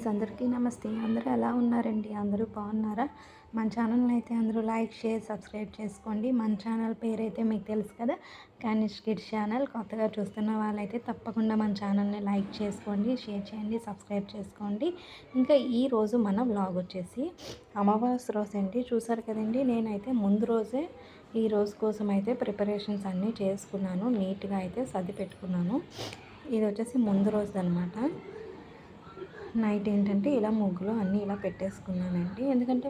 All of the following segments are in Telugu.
ఫ్రెండ్స్ అందరికీ నమస్తే. అందరూ ఎలా ఉన్నారండి? అందరూ బాగున్నారా? మన ఛానల్ని అయితే అందరూ లైక్ షేర్ సబ్స్క్రైబ్ చేసుకోండి. మన ఛానల్ పేరు అయితే మీకు తెలుసు కదా క్యానిష్ కిడ్స్ ఛానల్. కొత్తగా చూస్తున్న వాళ్ళైతే తప్పకుండా మన ఛానల్ని లైక్ చేసుకోండి షేర్ చేయండి సబ్స్క్రైబ్ చేసుకోండి. ఇంకా ఈ రోజు మన వ్లాగ్ వచ్చేసి అమావాస్య రోజు అండి. చూసారు కదండి నేనైతే ముందు రోజే ఈ రోజు కోసం అయితే ప్రిపరేషన్స్ అన్నీ చేసుకున్నాను నీట్గా అయితే సర్ది పెట్టుకున్నాను. ఇది వచ్చేసి ముందు రోజు అనమాట నైట్ ఏంటంటే ఇలా ముగ్గులు అన్నీ ఇలా పెట్టేసుకున్నానండి. ఎందుకంటే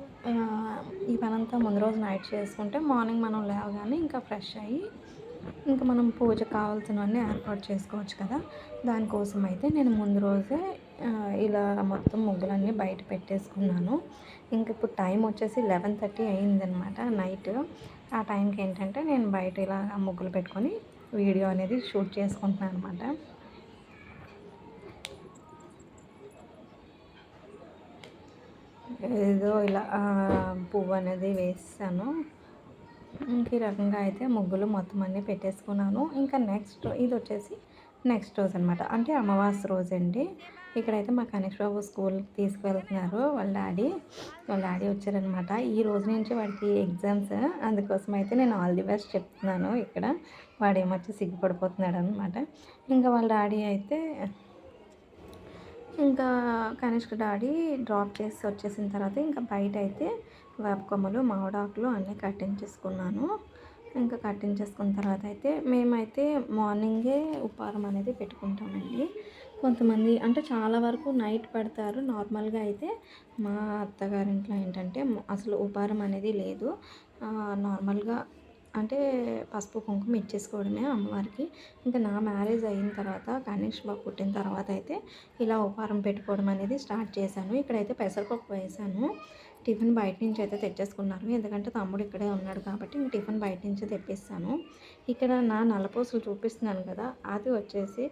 ఈ పనంతా ముందు రోజు నైట్ చేసుకుంటే మార్నింగ్ మనం లేవగానే ఇంకా ఫ్రెష్ అయ్యి ఇంకా మనం పూజ కావాల్సినవన్నీ ఏర్పాటు చేసుకోవచ్చు కదా. దానికోసం అయితే నేను ముందు రోజే ఇలా మొత్తం ముగ్గులన్నీ బయట పెట్టేసుకున్నాను. ఇంక ఇప్పుడు టైం వచ్చేసి లెవెన్ థర్టీ అయిందనమాట నైట్. ఆ టైంకి ఏంటంటే నేను బయట ఇలా ముగ్గులు పెట్టుకొని వీడియో అనేది షూట్ చేసుకుంటున్నాను అనమాట ఏదో ఇలా పువ్వు అనేది వేసాను. ఇంక ఈ రకంగా అయితే ముగ్గులు మొత్తం అన్నీ పెట్టేసుకున్నాను. ఇంకా నెక్స్ట్ ఇది వచ్చేసి నెక్స్ట్ రోజు అనమాట అంటే అమావాస్య రోజు అండి ఇక్కడైతే మా కనీష్ బాబు స్కూల్కి తీసుకువెళ్తున్నారు. వాళ్ళ డాడీ వాళ్ళ డాడీ వచ్చారనమాట ఈ రోజు నుంచి వాడికి ఎగ్జామ్స్. అందుకోసం అయితే నేను ఆల్ ది బెస్ట్ చెప్తున్నాను. ఇక్కడ వాడేమొచ్చి సిగ్గుపడిపోతున్నాడు అనమాట ఇంకా వాళ్ళ డాడీ అయితే ఇంకా కనిష్క డాడీ డ్రాప్ చేసి వచ్చేసిన తర్వాత ఇంకా బయట అయితే వేపకొమ్మలు మామిడాకులు అన్నీ కట్టించేసుకున్నాను ఇంకా కట్టించేసుకున్న తర్వాత అయితే మేమైతే మార్నింగే ఉపారం అనేది పెట్టుకుంటామండి. కొంతమంది అంటే చాలా వరకు నైట్ పెడతారు. నార్మల్గా అయితే మా అత్తగారింట్లో ఏంటంటే అసలు ఉపారం అనేది లేదు. నార్మల్గా అంటే పసుపు కుంకుమ ఇచ్చేసుకోవడమే అమ్మవారికి. ఇంకా నా మ్యారేజ్ అయిన తర్వాత గణేష్ బాబు పుట్టిన తర్వాత అయితే ఇలా ఉపహారం పెట్టుకోవడం అనేది స్టార్ట్ చేశాను. ఇక్కడైతే పెసరపప్పు వేసాను. టిఫిన్ బయట నుంచి అయితే తెచ్చేసుకున్నారు. ఎందుకంటే తమ్ముడు ఇక్కడే ఉన్నాడు కాబట్టి ఇంక టిఫిన్ బయట నుంచి తెప్పిస్తాను. ఇక్కడ నా నల్లపూసలు చూపిస్తున్నాను కదా అది వచ్చేసి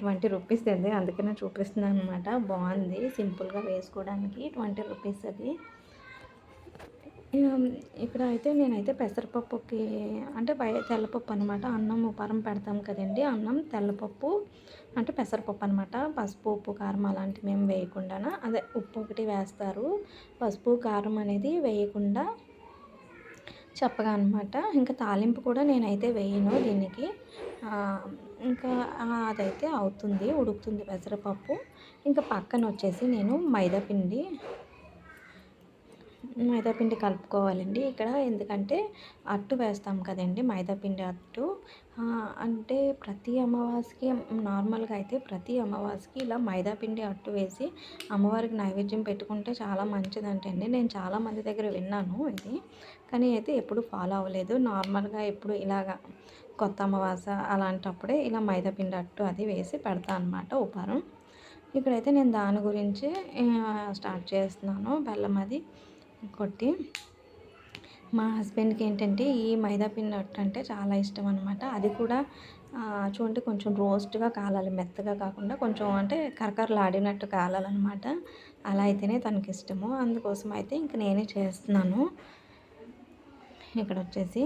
ట్వంటీ రూపీస్ అది అందుకనే చూపిస్తున్నాను అనమాట బాగుంది సింపుల్గా వేసుకోవడానికి ట్వంటీ రూపీస్ అది. ఇక్కడ అయితే నేనైతే పెసరపప్పుకి అంటే బయ తెల్లపప్పు అనమాట అన్నం ఉపారం పెడతాం కదండి. అన్నం తెల్లపప్పు అంటే పెసరపప్పు అనమాట పసుపు ఉప్పు కారం అలాంటివి మేము వేయకుండా అదే ఉప్పు ఒకటి వేస్తారు. పసుపు కారం అనేది వేయకుండా చెప్పగా అనమాట ఇంకా తాలింపు కూడా నేనైతే వేయను దీనికి. ఇంకా అదైతే అవుతుంది ఉడుకుతుంది పెసరపప్పు. ఇంకా పక్కన వచ్చేసి నేను మైదా పిండి మైదాపిండి కలుపుకోవాలండి. ఇక్కడ ఎందుకంటే అట్టు వేస్తాం కదండి మైదాపిండి అట్టు. అంటే ప్రతి అమావాస్యకి నార్మల్గా అయితే ప్రతి అమావాస్యకి ఇలా మైదాపిండి అట్టు వేసి అమ్మవారికి నైవేద్యం పెట్టుకుంటే చాలా మంచిదంటండి నేను చాలా మంది దగ్గర విన్నాను ఇది. కానీ అయితే ఎప్పుడు ఫాలో అవ్వలేదు. నార్మల్గా ఎప్పుడు ఇలాగా కొత్త అమావాస అలాంటప్పుడే ఇలా మైదాపిండి అట్టు అది వేసి పెడతా అనమాట ఉపారం. ఇక్కడైతే నేను దాని గురించి స్టార్ట్ చేస్తున్నాను. బెల్లం అది కొట్టి మా హస్బెండ్కి ఏంటంటే ఈ మైదా పిండి అంటే చాలా ఇష్టం అనమాట అది కూడా చూడండి కొంచెం రోస్ట్గా కాలాలి మెత్తగా కాకుండా కొంచెం అంటే కరకరలాడినట్టు కాలాలన్నమాట. అలా అయితేనే తనకి ఇష్టము. అందుకోసం అయితే ఇంక నేనే చేస్తున్నాను. ఇక్కడ వచ్చేసి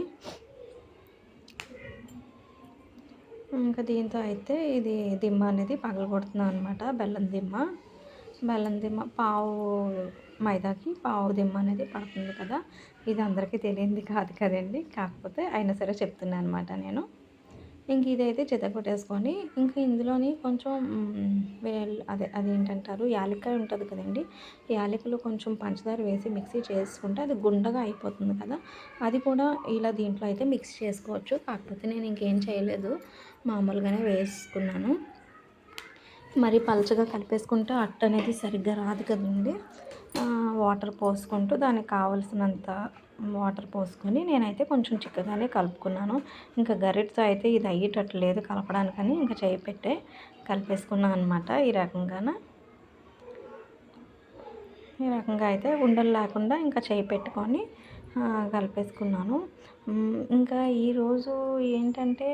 ఇంకా దీంతో అయితే ఇది దిమ్మ అనేది పగలగొడుతున్నాను అనమాట బెల్లం దిమ్మ. బెల్లం దిమ్మ పావు మైదాకి పావు దిమ్మ అనేది పడుతుంది కదా? ఇది అందరికీ తెలియంది కాదు కదండి. కాకపోతే అయినా సరే చెప్తున్నాను అనమాట నేను. ఇంక ఇదైతే చెత్త కొట్టేసుకొని ఇంకా ఇందులోని కొంచెం అదే అదేంటంటారు? యాలక్కాయ ఉంటుంది కదండి. యాలకులు కొంచెం పంచదార వేసి మిక్సీ చేసుకుంటే అది గుండగా అయిపోతుంది కదా? అది కూడా ఇలా దీంట్లో అయితే మిక్స్ చేసుకోవచ్చు. కాకపోతే నేను ఇంకేం చేయలేదు. మామూలుగానే వేసుకున్నాను. మరి పలచగా కలిపేసుకుంటే అట్ట అనేది సరిగ్గా రాదు కదండి. వాటర్ పోసుకుంటూ దానికి కావలసినంత వాటర్ పోసుకొని నేనైతే కొంచెం చిక్కగానే కలుపుకున్నాను. ఇంకా గరిటతో అయితే ఇది అయ్యేటట్టు లేదు కలపడానికని ఇంకా చేయి పెట్టే కలిపేసుకున్నాను అనమాట ఈ రకంగాన. ఈ రకంగా అయితే ఉండలు లేకుండా ఇంకా చేయి పెట్టుకొని కలిపేసుకున్నాను. ఇంకా ఈరోజు ఏంటంటే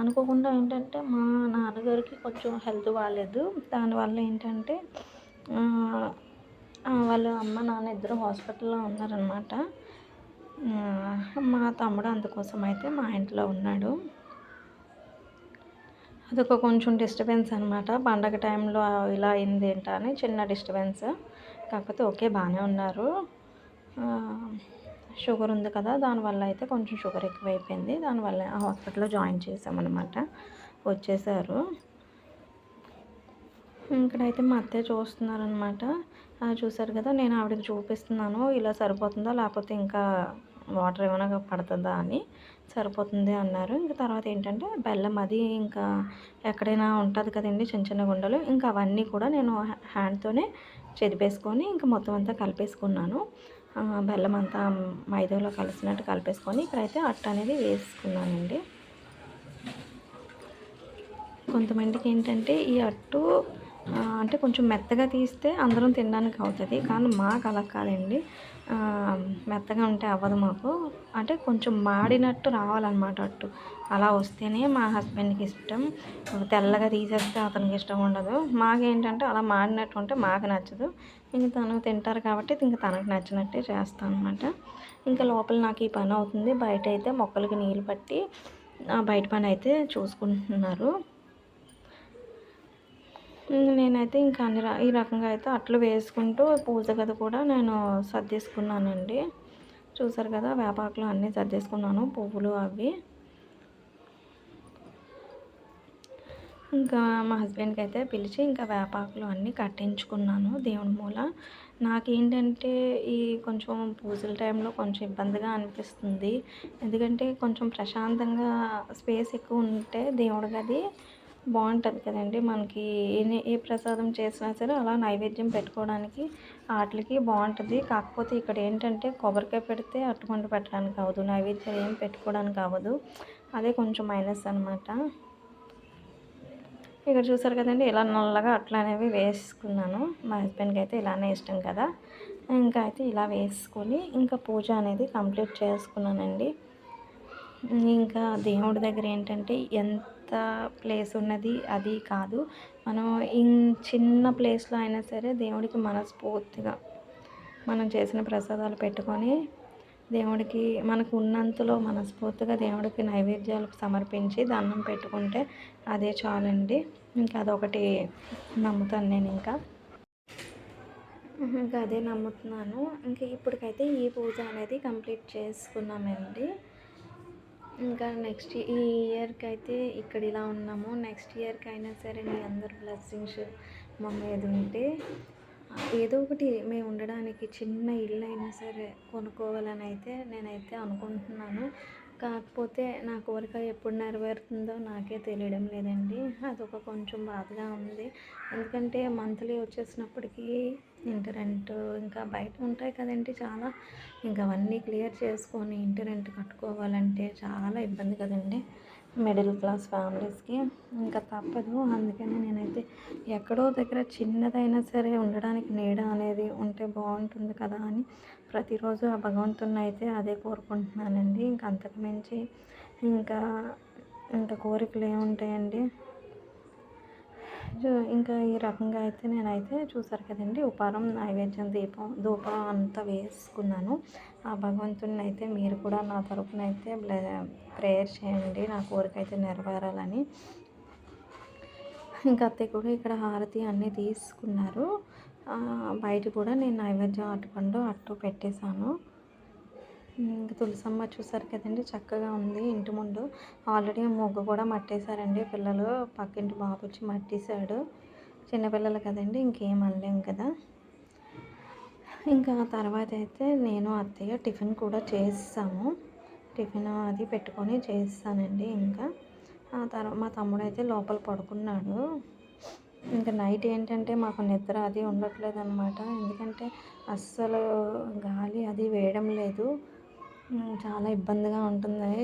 అనుకోకుండా ఏంటంటే మా నాన్నగారికి కొంచెం హెల్త్ బాగాలేదు దానివల్ల ఏంటంటే వాళ్ళ అమ్మ నాన్న ఇద్దరు హాస్పిటల్లో ఉన్నారనమాట మా తమ్ముడు అందుకోసం అయితే మా ఇంట్లో ఉన్నాడు. అదొక కొంచెం డిస్టర్బెన్స్ అనమాట పండగ టైంలో ఇలా అయింది ఏంటా అని చిన్న డిస్టర్బెన్స్. కాకపోతే ఓకే బాగానే ఉన్నారు. షుగర్ ఉంది కదా దానివల్ల అయితే కొంచెం షుగర్ ఎక్కువైపోయింది. దానివల్ల ఆ హాస్పిటల్లో జాయిన్ చేసామన్నమాట వచ్చేసారు. ఇక్కడైతే మా అత్తయ్య చూస్తున్నారనమాట చూసారు కదా నేను ఆవిడకి చూపిస్తున్నాను ఇలా సరిపోతుందా లేకపోతే ఇంకా వాటర్ ఏమైనా పడుతుందా అని. సరిపోతుంది అన్నారు. ఇంకా తర్వాత ఏంటంటే బెల్లం అది ఇంకా ఎక్కడైనా ఉంటుంది కదండి చిన్న చిన్న గుండెలు. ఇంకా అవన్నీ కూడా నేను హ్యాండ్తోనే చెదిపేసుకొని ఇంకా మొత్తం అంతా కలిపేసుకున్నాను. బెల్లం అంతా మైదాలో కలిసినట్టు కలిపేసుకొని ఇక్కడైతే అట్ట అనేది వేసుకున్నానండి. కొంతమందికి ఏంటంటే ఈ అట్టు అంటే కొంచెం మెత్తగా తీస్తే అందరం తినడానికి అవుతుంది. కానీ మాకు అలా కాదండి. మెత్తగా ఉంటే అవ్వదు మాకు. అంటే కొంచెం మాడినట్టు రావాలన్నమాట అట్టు. అలా వస్తేనే మా హస్బెండ్కి ఇష్టం. తెల్లగా తీసేస్తే అతనికి ఇష్టం ఉండదు. మాకేంటంటే అలా మాడినట్టు ఉంటే మాకు నచ్చదు. ఇంక తను తింటారు కాబట్టి ఇంక తనకు నచ్చినట్టే చేస్తాను అనమాట ఇంకా లోపల నాకు ఈ పని అవుతుంది. బయట అయితే మొక్కలకి నీళ్ళు పట్టి బయట పని అయితే చూసుకుంటున్నారు. నేనైతే ఇంకా అన్ని ఈ రకంగా అయితే అట్లు వేసుకుంటూ పూజ గది కూడా నేను సర్దేసుకున్నానండి. చూసారు కదా వేపాకులు అన్నీ సర్దేసుకున్నాను పువ్వులు అవి. ఇంకా మా హస్బెండ్కి అయితే పిలిచి ఇంకా వేపాకులు అన్నీ కట్టించుకున్నాను దేవుని మూల. నాకేంటంటే ఈ కొంచెం పూజల టైంలో కొంచెం ఇబ్బందిగా అనిపిస్తుంది. ఎందుకంటే కొంచెం ప్రశాంతంగా స్పేస్ ఎక్కువ ఉంటే దేవుడి గది బాగుంటుంది కదండి. మనకి ఏ ఏ ప్రసాదం చేసినా సరే అలా నైవేద్యం పెట్టుకోవడానికి వాటికి బాగుంటుంది. కాకపోతే ఇక్కడ ఏంటంటే కొబ్బరికాయ పెడితే అట్టుకుంటూ పెట్టడానికి అవ్వదు. నైవేద్యం ఏం పెట్టుకోవడానికి అవ్వదు. అదే కొంచెం మైనస్ అనమాట ఇక్కడ చూసారు కదండి ఇలా నల్లగా అట్లా అనేవి వేసుకున్నాను. మా హస్బెండ్కి అయితే ఇలానే ఇష్టం కదా. ఇంకా అయితే ఇలా వేసుకొని ఇంకా పూజ అనేది కంప్లీట్ చేసుకున్నానండి. ఇంకా దేవుడి దగ్గర ఏంటంటే ఎంత ప్లేస్ ఉన్నది అది కాదు. మనం ఇన్ చిన్న ప్లేస్లో అయినా సరే దేవుడికి మనస్ఫూర్తిగా మనం చేసిన ప్రసాదాలు పెట్టుకొని దేవుడికి మనకు ఉన్నంతలో మనస్ఫూర్తిగా దేవుడికి నైవేద్యాలు సమర్పించి దండం పెట్టుకుంటే అదే చాలండి. ఇంకా అదొకటి నమ్ముతాను నేను ఇంకా. ఇంకా అదే నమ్ముతున్నాను. ఇంకా ఇప్పటికైతే ఈ పూజ అనేది కంప్లీట్ చేసుకున్నామండి ఇంకా నెక్స్ట్ ఈ ఇయర్కి అయితే ఇక్కడ ఇలా ఉన్నాము. నెక్స్ట్ ఇయర్కి అయినా సరే మీ అందరు బ్లెస్సింగ్స్ మా మీద ఉంటే ఏదో ఒకటి మేము ఉండడానికి చిన్న ఇల్లు అయినా సరే కొనుక్కోవాలని అయితే నేనైతే అనుకుంటున్నాను. కాకపోతే నా కోరిక ఎప్పుడు నెరవేరుతుందో నాకే తెలియడం లేదండి. అదొక కొంచెం బాధగా ఉంది. ఎందుకంటే మంత్లీ వచ్చేసినప్పటికీ ఇంటి రెంట్ ఇంకా బయట ఉంటాయి కదండి చాలా. ఇంకా అవన్నీ క్లియర్ చేసుకొని ఇంటి రెంట్ కట్టుకోవాలంటే చాలా ఇబ్బంది కదండి. మిడిల్ క్లాస్ ఫ్యామిలీస్కి ఇంకా తప్పదు. అందుకని నేనైతే ఎక్కడో దగ్గర చిన్నదైనా సరే ఉండడానికి నీడ అనేది ఉంటే బాగుంటుంది కదా అని ప్రతిరోజు ఆ భగవంతుని అయితే అదే కోరుకుంటున్నానండి. ఇంకా అంతకు మించి ఇంకా ఇంకా కోరికలు ఏముంటాయండి? ఇంకా ఈ రకంగా అయితే నేనైతే చూసారు కదండి ఉపారం నైవేద్యం దీపం ధూపం అంతా వేసుకున్నాను. ఆ భగవంతుని అయితే మీరు కూడా నా తరపున అయితే ప్రేయర్ చేయండి నా కోరిక అయితే నెరవేరాలని. ఇంకా అత్తయ్య కూడా ఇక్కడ హారతి అన్నీ తీసుకున్నారు. బయట కూడా నేను నైవేద్యం అటుపండు అట్టు పెట్టేశాను. ఇంకా తులసమ్మ చూసారు కదండి చక్కగా ఉంది ఇంటి ముందు. ఆల్రెడీ ముగ్గు కూడా మట్టేశారండి పిల్లలు పక్కింటి బాబు వచ్చి మట్టేశాడు. చిన్నపిల్లలు కదండి ఇంకేం అనలేం కదా. ఇంకా తర్వాత అయితే నేను అత్తయ్య టిఫిన్ కూడా చేసాము టిఫిన్ అది పెట్టుకొని చేస్తానండి ఇంకా. ఆ తర్వాత మా తమ్ముడు అయితే లోపల పడుకున్నాడు. ఇంకా నైట్ ఏంటంటే మాకు నిద్ర అది ఉండట్లేదు అనమాట ఎందుకంటే అస్సలు గాలి అది వేయడం లేదు. చాలా ఇబ్బందిగా ఉంటుంది.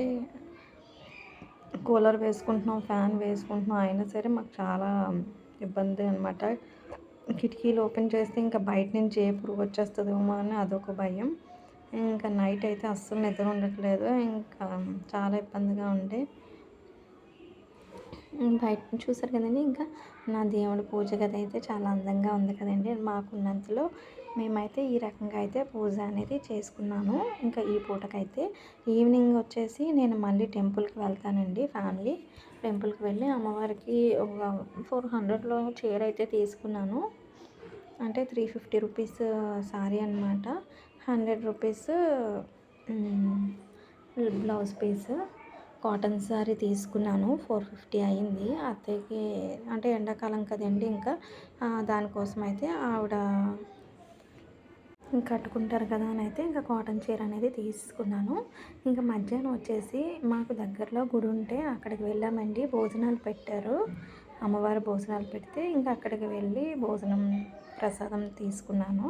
కూలర్ వేసుకుంటున్నాం ఫ్యాన్ వేసుకుంటున్నాం అయినా సరే మాకు చాలా ఇబ్బంది అనమాట కిటికీలు ఓపెన్ చేస్తే ఇంకా బయట నుంచి ఏ పురుగు వచ్చేస్తుందేమో అని అదొక భయం. ఇంకా నైట్ అయితే అస్సలు నిద్ర ఉండట్లేదు. ఇంకా చాలా ఇబ్బందిగా ఉండే బయట చూసారు కదండి ఇంకా నా దేవుడి పూజ గది అయితే చాలా అందంగా ఉంది కదండి. మాకున్నంతలో మేమైతే ఈ రకంగా అయితే పూజ అనేది చేసుకున్నాను. ఇంకా ఈ పూటకైతే ఈవినింగ్ వచ్చేసి నేను మళ్ళీ టెంపుల్కి వెళ్తానండి ఫ్యామిలీ. టెంపుల్కి వెళ్ళి అమ్మవారికి ఒక ఫోర్ హండ్రెడ్లో చీర అయితే తీసుకున్నాను. అంటే త్రీ ఫిఫ్టీ రూపీస్ సారీ అనమాట hundred rupees blouse piece. Cotton sari తీసుకున్నాను. ఫోర్ ఫిఫ్టీ అయింది. అత్తయ్యకి అంటే ఎండాకాలం కదండి ఇంకా. దానికోసం అయితే ఆవిడ కట్టుకుంటారు కదా అని అయితే ఇంకా కాటన్ చీర అనేది తీసుకున్నాను. ఇంకా మధ్యాహ్నం వచ్చేసి మాకు దగ్గరలో గుడి ఉంటే అక్కడికి వెళ్ళామండి. భోజనాలు పెట్టారు. అమ్మవారి భోజనాలు పెడితే ఇంకా అక్కడికి వెళ్ళి భోజనం ప్రసాదం తీసుకున్నాను.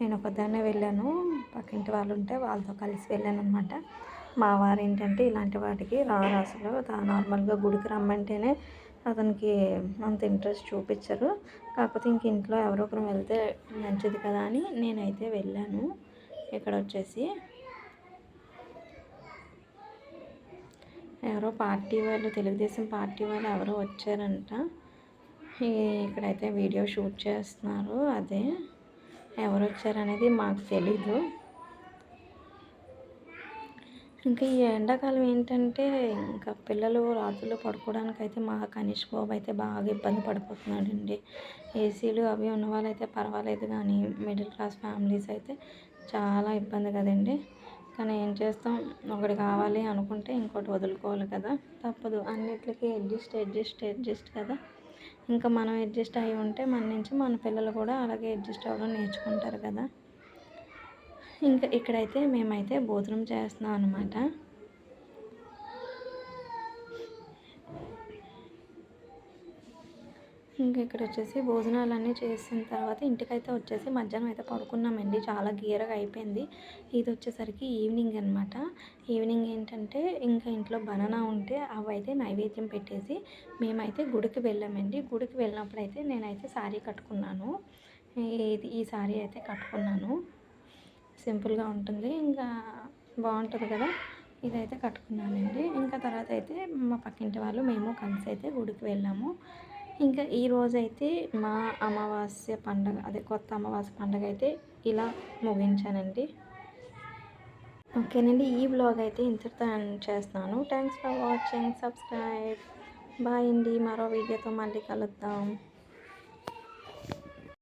నేను ఒకదాన్నే వెళ్ళాను. పక్కింటి వాళ్ళు ఉంటే వాళ్ళతో కలిసి వెళ్ళాను అనమాట మా వారు ఏంటంటే ఇలాంటి వాటికి రారు అసలు నార్మల్గా గుడికి రమ్మంటేనే అతనికి అంత ఇంట్రెస్ట్ చూపించరు కాకపోతే ఇంక ఇంట్లో ఎవరో ఒకరు వెళ్తే మంచిది కదా అని నేనైతే వెళ్ళాను. ఇక్కడ వచ్చేసి ఎవరో పార్టీ వాళ్ళు తెలుగుదేశం పార్టీ వాళ్ళు ఎవరో వచ్చారంట. ఇక్కడైతే వీడియో షూట్ చేస్తున్నారు. అదే ఎవరు వచ్చారనేది మాకు తెలీదు. ఇంకా ఈ ఎండాకాలం ఏంటంటే ఇంకా పిల్లలు రాత్రులు పడుకోవడానికి అయితే మా కనిష్ బాబు అయితే బాగా ఇబ్బంది పడిపోతున్నాడండి. ఏసీలు అవి ఉన్న వాళ్ళైతే పర్వాలేదు కానీ మిడిల్ క్లాస్ ఫ్యామిలీస్ అయితే చాలా ఇబ్బంది కదండి. కానీ ఏం చేస్తాం? ఒకటి కావాలి అనుకుంటే ఇంకోటి వదులుకోవాలి కదా. తప్పదు. అన్నిటికీ అడ్జస్ట్ అడ్జస్ట్ అడ్జస్ట్ కదా. ఇంకా మనం అడ్జస్ట్ అయి ఉంటే మన నుంచి మన పిల్లలు కూడా అలాగే అడ్జస్ట్ అవ్వడం నేర్చుకుంటారు కదా. ఇంకా ఇక్కడైతే మేమైతే భోజనం చేస్తున్నాం అనమాట ఇంకా ఇక్కడ వచ్చేసి భోజనాలన్నీ చేసిన తర్వాత ఇంటికైతే వచ్చేసి మధ్యాహ్నం అయితే పడుకున్నామండి. చాలా గీరగా అయిపోయింది. ఇది వచ్చేసరికి ఈవినింగ్ అనమాట ఈవినింగ్ ఏంటంటే ఇంకా ఇంట్లో బనానా ఉంటే అవైతే నైవేద్యం పెట్టేసి మేమైతే గుడికి వెళ్ళామండి. గుడికి వెళ్ళినప్పుడు అయితే నేనైతే శారీ కట్టుకున్నాను. ఇది ఈ శారీ అయితే కట్టుకున్నాను. సింపుల్గా ఉంటుంది. ఇంకా బాగుంటుంది కదా. ఇదైతే కట్టుకున్నానండి. ఇంకా తర్వాత అయితే మా పక్కింటి వాళ్ళు మేము కలిసి అయితే గుడికి వెళ్ళాము. ఇంకా ఈ రోజైతే మా అమావాస్య పండగ అదే కొత్త అమావాస్య పండగ అయితే ఇలా ముగించానండి. ఓకేనండి. ఈ బ్లాగ్ అయితే ఇంతటితో చేస్తున్నాను. Thanks for watching subscribe bye అండి. మరో వీడియోతో మళ్ళీ కలుద్దాం.